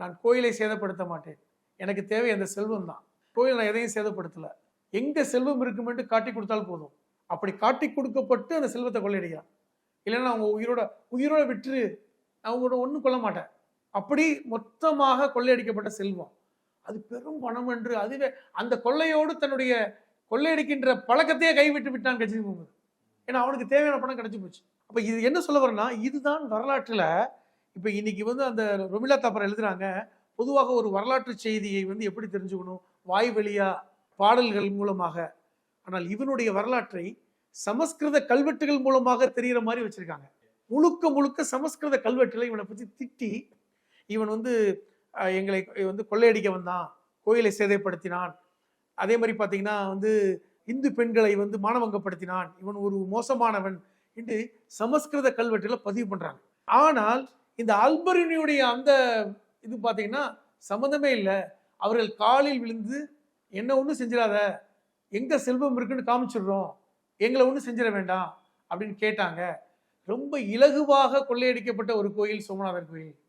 நான் கோயிலை சேதப்படுத்த மாட்டேன் எனக்கு தேவை அந்த செல்வம் தான் கோயில் நான் எதையும் சேதப்படுத்தலை. எங்கே செல்வம் இருக்குமென்று காட்டி கொடுத்தால் போதும். அப்படி காட்டி கொடுக்கப்பட்டு அந்த செல்வத்தை கொள்ளையடிக்கிறான் இல்லைன்னா அவங்க உயிரோட உயிரோட விற்று அவங்களோட ஒன்றும் கொள்ள மாட்டேன். அப்படி மொத்தமாக கொள்ளையடிக்கப்பட்ட செல்வம். அது பெரும் பணம் என்று அதுவே அந்த கொள்ளையோடு தன்னுடைய கொள்ளையடிக்கின்ற பழக்கத்தையே கைவிட்டு விட்டான் கட்சி முகமது ஏன்னா அவனுக்கு தேவையான பணம் கிடைச்சி போச்சு. அப்போ இது என்ன சொல்ல வரேன்னா இதுதான் வரலாற்றில் இப்போ இன்னைக்கு வந்து அந்த ரொமிலா தாப்பர் எழுதுறாங்க பொதுவாக ஒரு வரலாற்று செய்தியை வந்து எப்படி தெரிஞ்சுக்கணும்? வாய் வழியா பாடல்கள் மூலமாக. ஆனால் இவனுடைய வரலாற்றை சமஸ்கிருத கல்வெட்டுகள் மூலமாக தெரிகிற மாதிரி வச்சிருக்காங்க. முழுக்க முழுக்க சமஸ்கிருத கல்வெட்டுகளை இவனை பற்றி திட்டி இவன் வந்து எங்களை வந்து கொள்ளையடிக்க வந்தான் கோயிலை சேதைப்படுத்தினான். அதே மாதிரி பார்த்தீங்கன்னா வந்து இந்து பெண்களை வந்து மானவங்கப்படுத்தினான் இவன் ஒரு மோசமானவன் என்று சமஸ்கிருத கல்வெட்டில் பதிவு பண்ணுறாங்க ஆனால் இந்த அல்பரினியுடைய அந்த இது பார்த்தீங்கன்னா சம்மந்தமே இல்லை. அவர்கள் காலில் விழுந்து என்ன ஒன்றும் செஞ்சிடாத எங்கே செல்வம் இருக்குன்னு காமிச்சிடுறோம். எங்களை ஒன்றும் செஞ்சிட வேண்டாம் அப்படின்னு கேட்டாங்க. ரொம்ப இலகுவாக கொள்ளையடிக்கப்பட்ட ஒரு கோயில் சோமநாதர் கோயில்.